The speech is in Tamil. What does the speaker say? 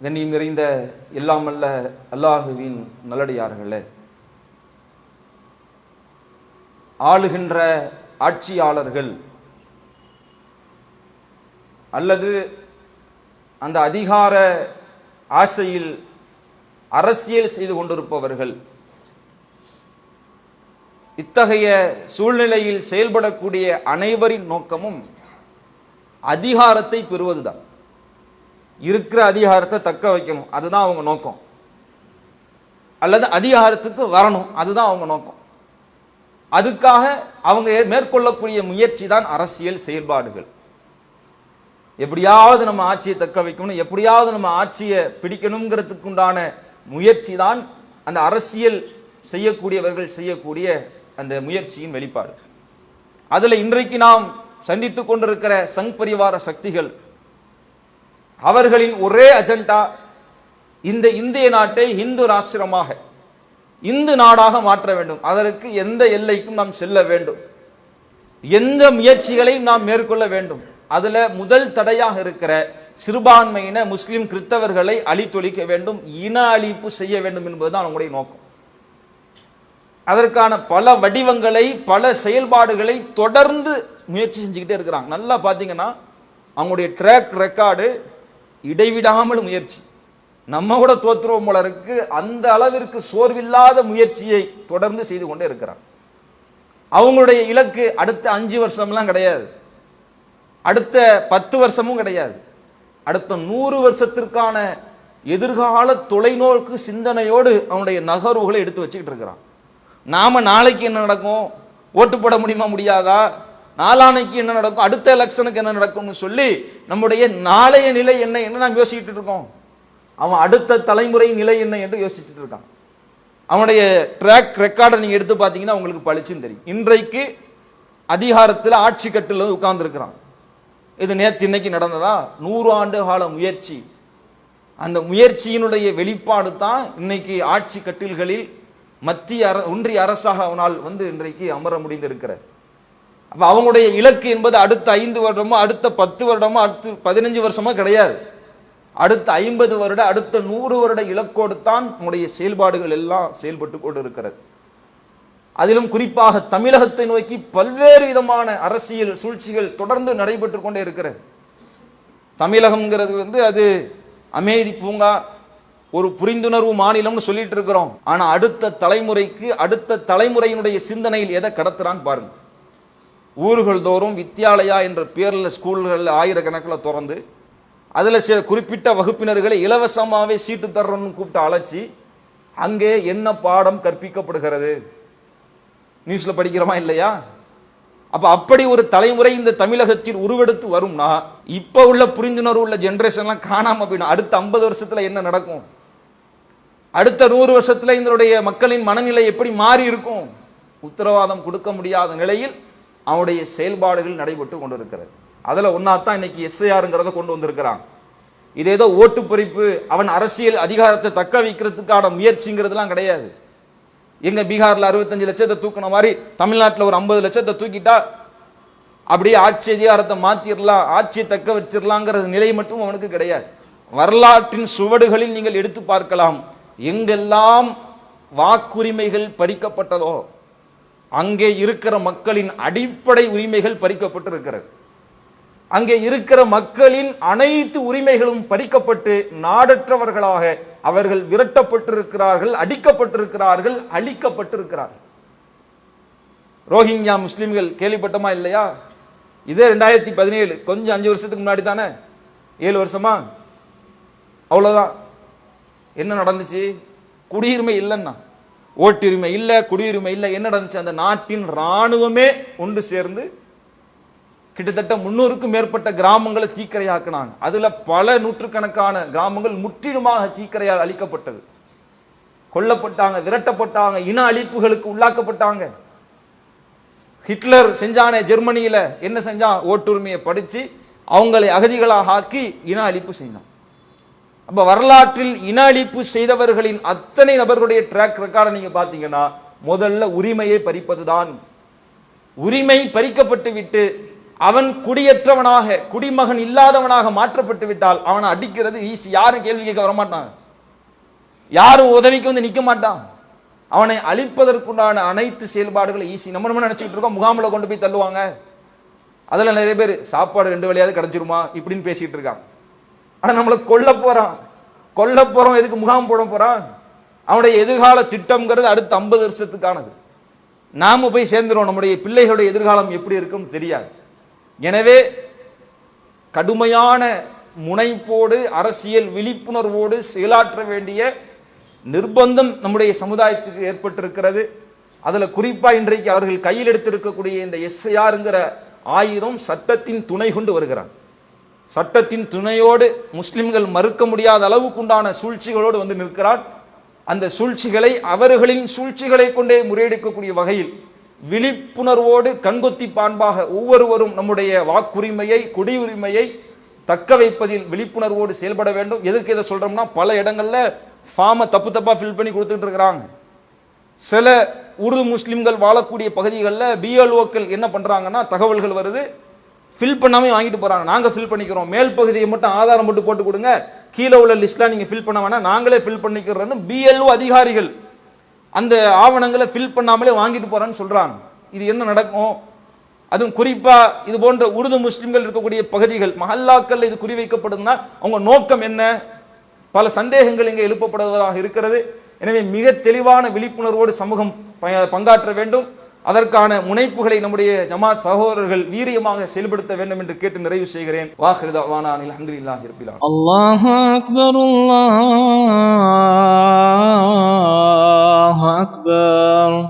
கண்ணியம் நிறைந்த எல்லாமல்ல அல்லாஹுவின் நல்லடியார்களே. ஆளுகின்ற ஆட்சியாளர்கள் அல்லது அந்த அதிகார ஆசையில் அரசியல் செய்து கொண்டிருப்பவர்கள் இத்தகைய சூழ்நிலையில் செயல்படக்கூடிய அனைவரின் நோக்கமும் அதிகாரத்தை பெறுவதுதான். இருக்கிற அதிகாரத்தை தக்க வைக்கணும். அதுதான் அவங்க நோக்கம். அல்லது அதிகாரத்துக்கு வரணும். அதுதான் அவங்க நோக்கம். அதுக்காக அவங்க மேற்கொள்ளக்கூடிய முயற்சி தான் அரசியல் செயல்பாடுகள். எப்படியாவது நம்ம ஆட்சியை தக்க வைக்கணும். எப்படியாவது நம்ம ஆட்சியை பிடிக்கணுங்கிறதுக்கு உண்டான முயற்சி தான் அந்த அரசியல் செய்யக்கூடியவர்கள் செய்யக்கூடிய அந்த முயற்சியின் வெளிப்பாடு. அதுல இன்றைக்கு நாம் சந்தித்துக் கொண்டிருக்கிற சங் பரிவார சக்திகள் அவர்களின் ஒரே அஜெண்டா இந்த இந்திய நாட்டை இந்து ராஷ்டிரமாக இந்து நாடாக மாற்ற வேண்டும். அதற்கு எந்த எல்லைக்கும் நாம் செல்ல வேண்டும். எந்த முயற்சிகளையும் நாம் மேற்கொள்ள வேண்டும். அதுல முதல் தடையாக இருக்கிற சிறுபான்மையின முஸ்லிம் கிறிஸ்தவர்களை அழித்தொழிக்க வேண்டும் இன அழிப்பு செய்ய வேண்டும் என்பதுதான் அவங்களுடைய நோக்கம். அதற்கான பல வடிவங்களை பல செயல்பாடுகளை தொடர்ந்து முயற்சி செஞ்சுக்கிட்டே இருக்கிறாங்க. நல்லா பார்த்தீங்கன்னா அவங்களுடைய ட்ராக் ரெக்கார்டு இடைவிடாமல் முயற்சி. நம்ம கூட தோற்றுருவோம் போல இருக்கு. அந்த அளவிற்கு சோர்வில்லாத முயற்சியை தொடர்ந்து செய்து கொண்டே இருக்கிறான். அவங்களுடைய இலக்கு அடுத்த அஞ்சு வருஷம்லாம் கிடையாது. அடுத்த பத்து வருஷமும் கிடையாது. அடுத்த நூறு வருஷத்திற்கான எதிர்கால தொலைநோக்கு சிந்தனையோடு அவனுடைய நகர்வுகளை எடுத்து வச்சுக்கிட்டு இருக்கிறான். நாம நாளைக்கு என்ன நடக்கும்? ஓட்டு போட முடியுமா முடியாதா? நாளானைக்கு என்ன நடக்கும்? அடுத்த எலெக்ஷனுக்கு என்ன நடக்கும்னு சொல்லி நம்முடைய நாளைய நிலை என்ன என்று நாம் யோசிச்சுட்டு இருக்கோம். அவன் அடுத்த தலைமுறை நிலை என்ன என்று யோசிச்சுட்டு இருக்கான். அவனுடைய ட்ராக் ரெக்கார்டை நீங்க எடுத்து பார்த்தீங்கன்னா உங்களுக்கு பளிச்சுன்னு தெரியும். இன்றைக்கு அதிகாரத்தில் ஆட்சி கட்டில் உட்கார்ந்து இருக்கிறான் இது நேற்று இன்னைக்கு நடந்ததா? நூறு ஆண்டு கால முயற்சி. அந்த முயற்சியினுடைய வெளிப்பாடு தான் இன்னைக்கு ஆட்சி கட்டில்களில் மத்திய அர ஒன்றிய அரசாக அவனால் வந்து இன்றைக்கு அமர முடிந்திருக்கிறார் அப்ப அவங்களுடைய இலக்கு என்பது அடுத்த ஐந்து வருடமோ அடுத்த பத்து வருடமோ அடுத்து பதினஞ்சு வருஷமோ கிடையாது. அடுத்த ஐம்பது வருட அடுத்த நூறு வருட இலக்கோடு தான் நம்முடைய செயல்பாடுகள் எல்லாம் செயல்பட்டு கொண்டு இருக்கிறது அதிலும் குறிப்பாக தமிழகத்தை நோக்கி பல்வேறு விதமான அரசியல் சூழ்ச்சிகள் தொடர்ந்து நடைபெற்று கொண்டே இருக்கிறது. தமிழகம்ங்கிறது வந்து அது அமைதி பூங்கா ஒரு புரிந்துணர்வு மாநிலம்னு சொல்லிட்டு இருக்கிறோம். ஆனால் அடுத்த தலைமுறைக்கு அடுத்த தலைமுறையினுடைய சிந்தனையில் எதை கடத்துறான்னு பாருங்கள் ஊர்கள் தோறும் வித்யாலயா என்ற பேரில் ஸ்கூல்கள் ஆயிரக்கணக்கில் திறந்து அதில் சில குறிப்பிட்ட வகுப்பினர்களை இலவசமாகவே சீட்டு தர்றோம்னு கூப்பிட்டு அழைச்சி அங்கே என்ன பாடம் கற்பிக்கப்படுகிறது? நியூஸில் படிக்கிறோமா இல்லையா? அப்போ அப்படி ஒரு தலைமுறை இந்த தமிழகத்தில் உருவெடுத்து வரும்னா இப்போ உள்ள புரிந்துணர்வு உள்ள ஜென்ரேஷன்லாம் காணாமல் போயிடும். அடுத்த ஐம்பது வருஷத்தில் என்ன நடக்கும்? அடுத்த நூறு வருஷத்தில் இதனுடைய மக்களின் மனநிலை எப்படி மாறி இருக்கும் உத்தரவாதம் கொடுக்க முடியாத நிலையில் அவனுடைய செயல்பாடுகள் நடைபெற்று கொண்டிருக்கிறது. அதில் ஒன்றாத்தான் இன்னைக்கு எஸ்ஐஆருங்கிறத கொண்டு வந்திருக்கிறான். இது ஏதோ ஓட்டு பறிப்பு அவன் அரசியல் அதிகாரத்தை தக்க வைக்கிறதுக்கான முயற்சிங்கிறதுலாம் கிடையாது. எங்க பீகாரில் அறுபத்தஞ்சு லட்சத்தை தூக்கின மாதிரி தமிழ்நாட்டில் ஒரு ஐம்பது லட்சத்தை தூக்கிட்டா அப்படியே ஆட்சி அதிகாரத்தை மாற்றிடலாம் ஆட்சியை தக்க வச்சிடலாங்கிற நிலை மட்டும் அவனுக்கு கிடையாது. வரலாற்றின் சுவடுகளில் நீங்கள் எடுத்து பார்க்கலாம் எங்கெல்லாம் வாக்குரிமைகள் பறிக்கப்பட்டதோ அங்கே இருக்கிற மக்களின் அடிப்படை உரிமைகள் பறிக்கப்பட்டிருக்கிறது. அங்கே இருக்கிற மக்களின் அனைத்து உரிமைகளும் பறிக்கப்பட்டு நாடற்றவர்களாக அவர்கள் விரட்டப்பட்டிருக்கிறார்கள் அடிக்கப்பட்டிருக்கிறார்கள் அழிக்கப்பட்டிருக்கிறார்கள். ரோஹிங்யா முஸ்லிம்கள் கேள்விப்பட்டமா இல்லையா? இதே ரெண்டாயிரத்தி பதினேழு கொஞ்சம் அஞ்சு வருஷத்துக்கு முன்னாடி தானே? ஏழு வருஷமா? அவ்வளோதான் என்ன நடந்துச்சு? குடியுரிமை இல்லைன்னா. ஓட்டுரிமை இல்லை குடியுரிமை இல்லை என்ன நடந்துச்சு? அந்த நாட்டின் ராணுவமே ஒன்று சேர்ந்து கிட்டத்தட்ட முன்னூறுக்கும் மேற்பட்ட கிராமங்களை தீக்கரையாக்குனாங்க. அதுல பல நூற்றுக்கணக்கான கிராமங்கள் முற்றிலுமாக தீக்கரையால் அழிக்கப்பட்டது. கொல்லப்பட்டாங்க விரட்டப்பட்டாங்க இன அழிப்புகளுக்கு உள்ளாக்கப்பட்டாங்க. ஹிட்லர் செஞ்சானே ஜெர்மனியில என்ன செஞ்சான்? ஓட்டுரிமையை படிச்சு அவங்களை அகதிகளாக ஆக்கி இன அழிப்பு செய்தான். அப்போ வரலாற்றில் இன அழிப்பு செய்தவர்களின் அத்தனை நபர்களுடைய ட்ராக் ரெக்கார்டை நீங்கள் பார்த்தீங்கன்னா முதல்ல உரிமையை பறிப்பதுதான். உரிமை பறிக்கப்பட்டு விட்டு அவன் குடியற்றவனாக குடிமகன் இல்லாதவனாக மாற்றப்பட்டு விட்டால் அவனை அடிக்கிறது ஈஸி யாரும் கேள்வி கேட்க வரமாட்டான் யாரும் உதவிக்கு வந்து நிற்க மாட்டான். அவனை அழிப்பதற்குண்டான அனைத்து செயல்பாடுகளும் ஈஸி நம்ம நம்ம நினச்சிக்கிட்டு இருக்கோம் முகாமில் கொண்டு போய் தள்ளுவாங்க. அதில் நிறைய பேர் சாப்பாடு ரெண்டு வழியாவது கிடச்சிருமா? இப்படின்னு பேசிகிட்டு இருக்கான் ஆனா நம்மளை கொல்ல போறான். கொல்ல போறோம் எதுக்கு முகாம் போட போறான்? அவனுடைய எதிர்கால திட்டம்ங்கிறது அடுத்த ஐம்பது வருஷத்துக்கானது. நாம போய் சேர்ந்துடும் நம்முடைய பிள்ளைகளுடைய எதிர்காலம் எப்படி இருக்கும்னு தெரியாது. எனவே கடுமையான முனைப்போடு அரசியல் விழிப்புணர்வோடு செயலாற்ற வேண்டிய நிர்பந்தம் நம்முடைய சமுதாயத்துக்கு ஏற்பட்டிருக்கிறது. அதில் குறிப்பாக இன்றைக்கு அவர்கள் கையில் எடுத்திருக்கக்கூடிய இந்த எஸ்ஐஆருங்கிற ஆயுதம் சட்டத்தின் துணை கொண்டு வருகிறார் சட்டத்தின் துணையோடு முஸ்லிம்கள் மறுக்க முடியாத அளவுக்குண்டான சூழ்ச்சிகளோடு வந்து நிற்கிறார். அந்த சூழ்ச்சிகளை அவர்களின் சூழ்ச்சிகளை கொண்டே முறியடிக்கக்கூடிய வகையில் விழிப்புணர்வோடு கண்கொத்தி பான்பாக ஒவ்வொருவரும் நம்முடைய வாக்குரிமையை குடியுரிமையை தக்க வைப்பதில் விழிப்புணர்வோடு செயல்பட வேண்டும். எதற்கு இதை சொல்றோம்னா பல இடங்கள்ல ஃபார்மை தப்பு தப்பா ஃபில் பண்ணி கொடுத்துட்டு இருக்கிறாங்க. சில உருது முஸ்லிம்கள் வாழக்கூடிய பகுதிகளில் பிஎல்ஓக்கள் என்ன பண்றாங்கன்னா தகவல்கள் வருது. ஃபில் பண்ணாமல் வாங்கிட்டு போகிறாங்க நாங்கள் ஃபில் பண்ணிக்கிறோம். மேல் பகுதியை மட்டும் ஆதாரம் மட்டும் போட்டு கொடுங்க. கீழே உள்ள லிஸ்ட்லாம் நீங்கள் ஃபில் பண்ண வேணாம். நாங்களே ஃபில் பண்ணிக்கிறோன்னு பிஎல்ஓ அதிகாரிகள் அந்த ஆவணங்களை ஃபில் பண்ணாமலே வாங்கிட்டு போகிறான்னு சொல்கிறாங்க இது என்ன நடக்கும்? அதுவும் குறிப்பாக இது போன்ற உருது முஸ்லிம்கள் இருக்கக்கூடிய பகுதிகள் மஹல்லாக்கள் இது குறிவைக்கப்படுதுன்னா அவங்க நோக்கம் என்ன? பல சந்தேகங்கள் இங்கே எழுப்பப்படுவதாக இருக்கிறது. எனவே மிக தெளிவான விழிப்புணர்வோடு சமூகம் பங்காற்ற வேண்டும். அதற்கான முனைப்புகளை நம்முடைய ஜமாத் சகோதரர்கள் வீரியமாக செயல்படுத்த வேண்டும் என்று கேட்டு நிறைவு செய்கிறேன். வாஹிருதாவானா அலமதுல்லாஹி ரபிலா அல்லாஹ் அக்பர் அல்லாஹ் அக்பர்